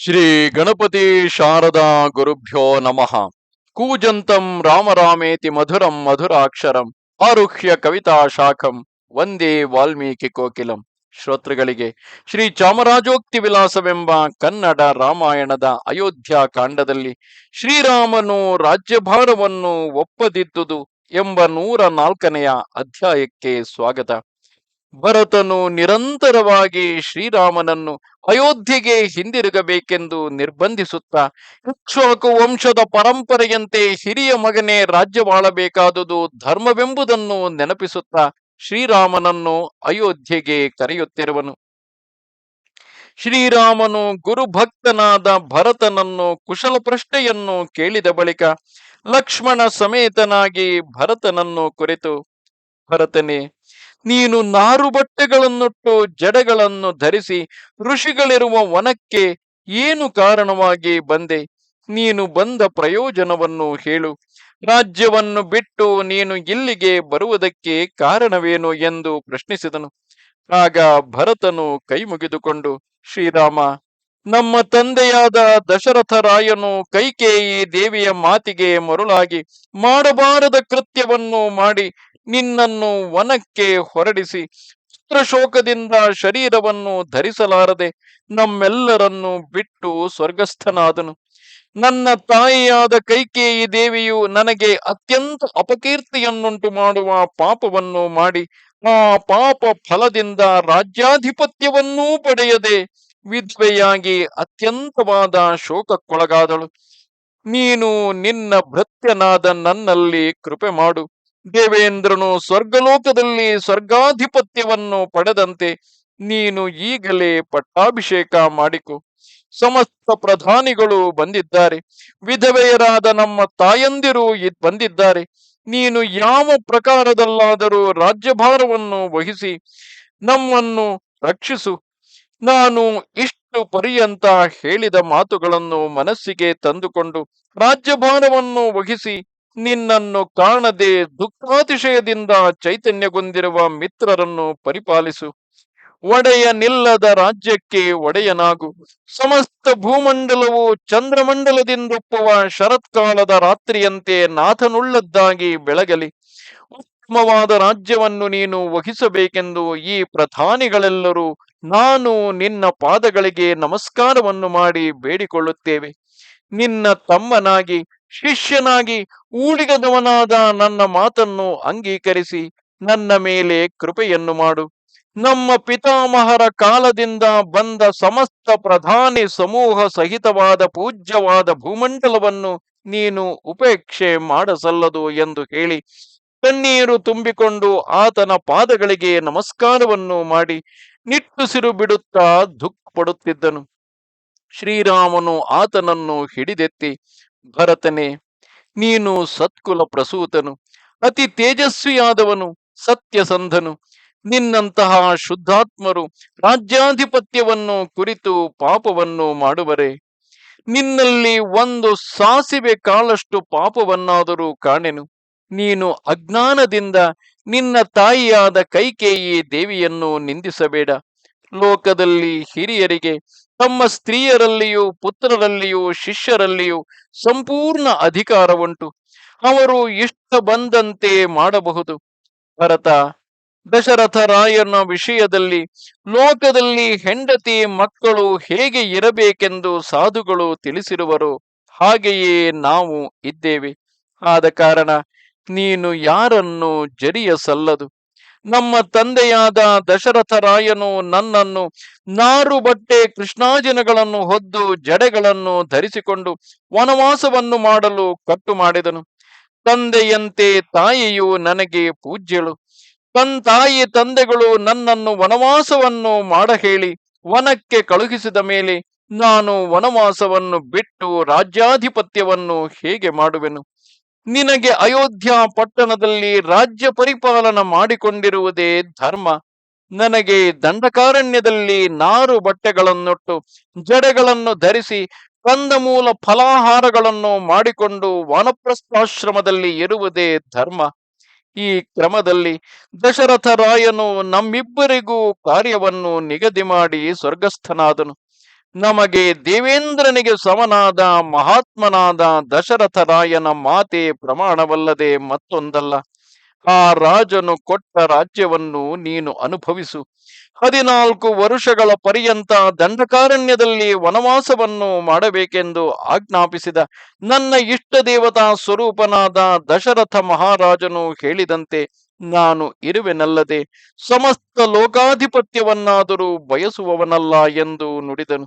ಶ್ರೀ ಗಣಪತಿ ಶಾರದಾ ಗುರುಭ್ಯೋ ನಮಃ. ಕೂಜಂತಂ ರಾಮರಾಮೇತಿ ಮಧುರಂ ಮಧುರಾಕ್ಷರಂ ಆರುಹ್ಯ ಕವಿತಾ ಶಾಖಂ ವಂದೇ ವಾಲ್ಮೀಕಿ ಕೋಕಿಲಂ. ಶ್ರೋತೃಗಳಿಗೆ ಶ್ರೀ ಚಾಮರಾಜೋಕ್ತಿ ವಿಲಾಸವೆಂಬ ಕನ್ನಡ ರಾಮಾಯಣದ ಅಯೋಧ್ಯ ಕಾಂಡದಲ್ಲಿ ಶ್ರೀರಾಮನು ರಾಜ್ಯಭಾರವನ್ನು ಒಪ್ಪದಿದ್ದುದು ಎಂಬ ನೂರ ನಾಲ್ಕನೆಯ ಅಧ್ಯಾಯಕ್ಕೆ ಸ್ವಾಗತ. ಭರತನು ನಿರಂತರವಾಗಿ ಶ್ರೀರಾಮನನ್ನು ಅಯೋಧ್ಯೆಗೆ ಹಿಂದಿರುಗಬೇಕೆಂದು ನಿರ್ಬಂಧಿಸುತ್ತಾ ಇಕ್ಷ್ವಾಕು ವಂಶದ ಪರಂಪರೆಯಂತೆ ಹಿರಿಯ ಮಗನೇ ರಾಜ್ಯವಾಳಬೇಕಾದುದು ಧರ್ಮವೆಂಬುದನ್ನು ನೆನಪಿಸುತ್ತಾ ಶ್ರೀರಾಮನನ್ನು ಅಯೋಧ್ಯೆಗೆ ಕರೆಯುತ್ತಿರುವನು. ಶ್ರೀರಾಮನು ಗುರುಭಕ್ತನಾದ ಭರತನನ್ನು ಕುಶಲ ಪ್ರಶ್ನೆಯನ್ನು ಕೇಳಿದ ಬಳಿಕ ಲಕ್ಷ್ಮಣ ಸಮೇತನಾಗಿ ಭರತನನ್ನು ಕುರಿತು, ಭರತನೇ ನೀನು ನಾರು ಬಟ್ಟೆಗಳನ್ನುಟ್ಟು ಜಡಗಳನ್ನು ಧರಿಸಿ ಋಷಿಗಳಿರುವ ವನಕ್ಕೆ ಏನು ಕಾರಣವಾಗಿ ಬಂದೆ? ನೀನು ಬಂದ ಪ್ರಯೋಜನವನ್ನು ಹೇಳು. ರಾಜ್ಯವನ್ನು ಬಿಟ್ಟು ನೀನು ಇಲ್ಲಿಗೆ ಬರುವುದಕ್ಕೆ ಕಾರಣವೇನು ಎಂದು ಪ್ರಶ್ನಿಸಿದನು. ಆಗ ಭರತನು ಕೈ ಮುಗಿದುಕೊಂಡು ಶ್ರೀರಾಮ ನಮ್ಮ ತಂದೆಯಾದ ದಶರಥ ರಾಯನು ಕೈಕೇಯಿ ದೇವಿಯ ಮಾತಿಗೆ ಮರುಳಾಗಿ, ಮಾಡಬಾರದ ಕೃತ್ಯವನ್ನು ಮಾಡಿ, ನಿನ್ನನ್ನು ವನಕ್ಕೆ ಹೊರಡಿಸಿ ಶೋಕದಿಂದ ಶರೀರವನ್ನು ಧರಿಸಲಾರದೆ, ನಮ್ಮೆಲ್ಲರನ್ನು ಬಿಟ್ಟು ಸ್ವರ್ಗಸ್ಥನಾದನು. ನನ್ನ ತಾಯಿಯಾದ ಕೈಕೇಯಿ ದೇವಿಯು ನನಗೆ ಅತ್ಯಂತ ಅಪಕೀರ್ತಿಯನ್ನುಂಟು ಮಾಡುವ ಪಾಪವನ್ನು ಮಾಡಿ, ಆ ಪಾಪ ಫಲದಿಂದ ರಾಜ್ಯಾಧಿಪತ್ಯವನ್ನೂ ಪಡೆಯದೆ ವಿಧವೆಯಾಗಿ ಅತ್ಯಂತವಾದ ಶೋಕಕ್ಕೊಳಗಾದಳು. ನೀನು ನಿನ್ನ ಭೃತ್ಯನಾದ ನನ್ನಲ್ಲಿ ಕೃಪೆ ಮಾಡು. ದೇವೇಂದ್ರನು ಸ್ವರ್ಗಲೋಕದಲ್ಲಿ ಸ್ವರ್ಗಾಧಿಪತ್ಯವನ್ನು ಪಡೆದಂತೆ ನೀನು ಈಗಲೇ ಪಟ್ಟಾಭಿಷೇಕ ಮಾಡಿಕೊ. ಸಮಸ್ತ ಪ್ರಧಾನಿಗಳು ಬಂದಿದ್ದಾರೆ. ವಿಧವೆಯರಾದ ನಮ್ಮ ತಾಯಂದಿರು ಬಂದಿದ್ದಾರೆ. ನೀನು ಯಾವ ಪ್ರಕಾರದಲ್ಲಾದರೂ ರಾಜ್ಯಭಾರವನ್ನು ವಹಿಸಿ ನಮ್ಮನ್ನು ರಕ್ಷಿಸು. ನಾನು ಇಷ್ಟು ಪರ್ಯಂತ ಹೇಳಿದ ಮಾತುಗಳನ್ನು ಮನಸ್ಸಿಗೆ ತಂದುಕೊಂಡು ರಾಜ್ಯಭಾರವನ್ನು ವಹಿಸಿ ನಿನ್ನನ್ನು ಕಾಣದೆ ದುಃಖಾತಿಶಯದಿಂದ ಚೈತನ್ಯಗೊಂದಿರುವ ಮಿತ್ರರನ್ನು ಪರಿಪಾಲಿಸು. ಒಡೆಯನಿಲ್ಲದ ರಾಜ್ಯಕ್ಕೆ ಒಡೆಯನಾಗು. ಸಮಸ್ತ ಭೂಮಂಡಲವು ಚಂದ್ರಮಂಡಲದಿಂದೊಪ್ಪುವ ಶರತ್ಕಾಲದ ರಾತ್ರಿಯಂತೆ ನಾಥನುಳ್ಳದ್ದಾಗಿ ಬೆಳಗಲಿ. ಉತ್ತಮವಾದ ರಾಜ್ಯವನ್ನು ನೀನು ವಹಿಸಬೇಕೆಂದು ಈ ಪ್ರಧಾನಿಗಳೆಲ್ಲರೂ ನಾನು ನಿನ್ನ ಪಾದಗಳಿಗೆ ನಮಸ್ಕಾರವನ್ನು ಮಾಡಿ ಬೇಡಿಕೊಳ್ಳುತ್ತೇವೆ. ನಿನ್ನ ತಮ್ಮನಾಗಿ, ಶಿಷ್ಯನಾಗಿ ಊಳಿಗದವನಾದ ನನ್ನ ಮಾತನ್ನು ಅಂಗೀಕರಿಸಿ ನನ್ನ ಮೇಲೆ ಕೃಪೆಯನ್ನು ಮಾಡು. ನಮ್ಮ ಪಿತಾಮಹರ ಕಾಲದಿಂದ ಬಂದ ಸಮಸ್ತ ಪ್ರಧಾನಿ ಸಮೂಹ ಸಹಿತವಾದ ಪೂಜ್ಯವಾದ ಭೂಮಂಡಲವನ್ನು ನೀನು ಉಪೇಕ್ಷೆ ಮಾಡಸಲ್ಲದು ಎಂದು ಹೇಳಿ ಕಣ್ಣೀರು ತುಂಬಿಕೊಂಡು ಆತನ ಪಾದಗಳಿಗೆ ನಮಸ್ಕಾರವನ್ನು ಮಾಡಿ ನಿಟ್ಟುಸಿರು ಬಿಡುತ್ತಾ ದುಃಖ ಪಡುತ್ತಿದ್ದನು. ಶ್ರೀರಾಮನು ಆತನನ್ನು ಹಿಡಿದೆತ್ತಿ, ಭರತನೇ, ನೀನು ಸತ್ಕುಲ ಪ್ರಸೂತನು, ಅತಿ ತೇಜಸ್ವಿಯಾದವನು, ಸತ್ಯಸಂಧನು. ನಿನ್ನಂತಹ ಶುದ್ಧಾತ್ಮರು ರಾಜ್ಯಾಧಿಪತ್ಯವನ್ನು ಕುರಿತು ಪಾಪವನ್ನು ಮಾಡುವರೆ. ನಿನ್ನಲ್ಲಿ ಒಂದು ಸಾಸಿವೆ ಕಾಲಷ್ಟು ಪಾಪವನ್ನಾದರೂ ಕಾಣೆನು. ನೀನು ಅಜ್ಞಾನದಿಂದ ನಿನ್ನ ತಾಯಿಯಾದ ಕೈಕೇಯಿ ದೇವಿಯನ್ನು ನಿಂದಿಸಬೇಡ. ಲೋಕದಲ್ಲಿ ಹಿರಿಯರಿಗೆ, ತಮ್ಮ ಸ್ತ್ರೀಯರಲ್ಲಿಯೂ ಪುತ್ರರಲ್ಲಿಯೂ ಶಿಷ್ಯರಲ್ಲಿಯೂ ಸಂಪೂರ್ಣ ಅಧಿಕಾರವುಂಟು. ಅವರು ಇಷ್ಟ ಬಂದಂತೆ ಮಾಡಬಹುದು. ಭರತ ದಶರಥರಾಯನ ವಿಷಯದಲ್ಲಿ ಲೋಕದಲ್ಲಿ ಹೆಂಡತಿ ಮಕ್ಕಳು ಹೇಗೆ ಇರಬೇಕೆಂದು ಸಾಧುಗಳು ತಿಳಿಸಿರುವರು, ಹಾಗೆಯೇ ನಾವು ಇದ್ದೇವೆ. ಆದ ಕಾರಣ ನೀನು ಯಾರನ್ನು ಜರಿಯಸಲ್ಲದು? ನಮ್ಮ ತಂದೆಯಾದ ದಶರಥ ರಾಯನು ನನ್ನನ್ನು ನಾರು ಬಟ್ಟೆ ಕೃಷ್ಣಾಜನಗಳನ್ನು ಹೊದ್ದು ಜಡೆಗಳನ್ನು ಧರಿಸಿಕೊಂಡು ವನವಾಸವನ್ನು ಮಾಡಲು ಕಟ್ಟು ಮಾಡಿದನು. ತಂದೆಯಂತೆ ತಾಯಿಯು ನನಗೆ ಪೂಜ್ಯಳು. ತನ್ ತಾಯಿ ತಂದೆಗಳು ನನ್ನನ್ನು ವನವಾಸವನ್ನು ಮಾಡ ಹೇಳಿ ವನಕ್ಕೆ ಕಳುಹಿಸಿದ ಮೇಲೆ ನಾನು ವನವಾಸವನ್ನು ಬಿಟ್ಟು ರಾಜ್ಯಾಧಿಪತ್ಯವನ್ನು ಹೇಗೆ ಮಾಡುವೆನು? ನಿನಗೆ ಅಯೋಧ್ಯ ಪಟ್ಟಣದಲ್ಲಿ ರಾಜ್ಯ ಪರಿಪಾಲನ ಮಾಡಿಕೊಂಡಿರುವುದೇ ಧರ್ಮ. ನನಗೆ ದಂಡಕಾರಣ್ಯದಲ್ಲಿ ನಾರು ಬಟ್ಟೆಗಳನ್ನೊಟ್ಟು, ಜಡೆಗಳನ್ನು ಧರಿಸಿ, ಕಂದಮೂಲ ಫಲಾಹಾರಗಳನ್ನು ಮಾಡಿಕೊಂಡು ವಾನಪ್ರಸ್ಥಾಶ್ರಮದಲ್ಲಿ ಇರುವುದೇ ಧರ್ಮ. ಈ ಕ್ರಮದಲ್ಲಿ ದಶರಥ ರಾಯನು ನಮ್ಮಿಬ್ಬರಿಗೂ ಕಾರ್ಯವನ್ನು ನಿಗದಿ ಮಾಡಿ ಸ್ವರ್ಗಸ್ಥನಾದನು. ನಮಗೆ ದೇವೇಂದ್ರನಿಗೆ ಸಮನಾದ ಮಹಾತ್ಮನಾದ ದಶರಥರಾಯನ ಮಾತೆ ಪ್ರಮಾಣವಲ್ಲದೆ ಮತ್ತೊಂದಲ್ಲ. ಆ ರಾಜನು ಕೊಟ್ಟ ರಾಜ್ಯವನ್ನು ನೀನು ಅನುಭವಿಸು. ಹದಿನಾಲ್ಕು ವರುಷಗಳ ಪರ್ಯಂತ ದಂಡಕಾರಣ್ಯದಲ್ಲಿ ವನವಾಸವನ್ನು ಮಾಡಬೇಕೆಂದು ಆಜ್ಞಾಪಿಸಿದ ನನ್ನ ಇಷ್ಟ ದೇವತಾ ಸ್ವರೂಪನಾದ ದಶರಥ ಮಹಾರಾಜನು ಹೇಳಿದಂತೆ ನಾನು ಇರುವೆನಲ್ಲದೆ, ಸಮಸ್ತ ಲೋಕಾಧಿಪತ್ಯವನ್ನಾದರೂ ಬಯಸುವವನಲ್ಲ ಎಂದು ನುಡಿದನು.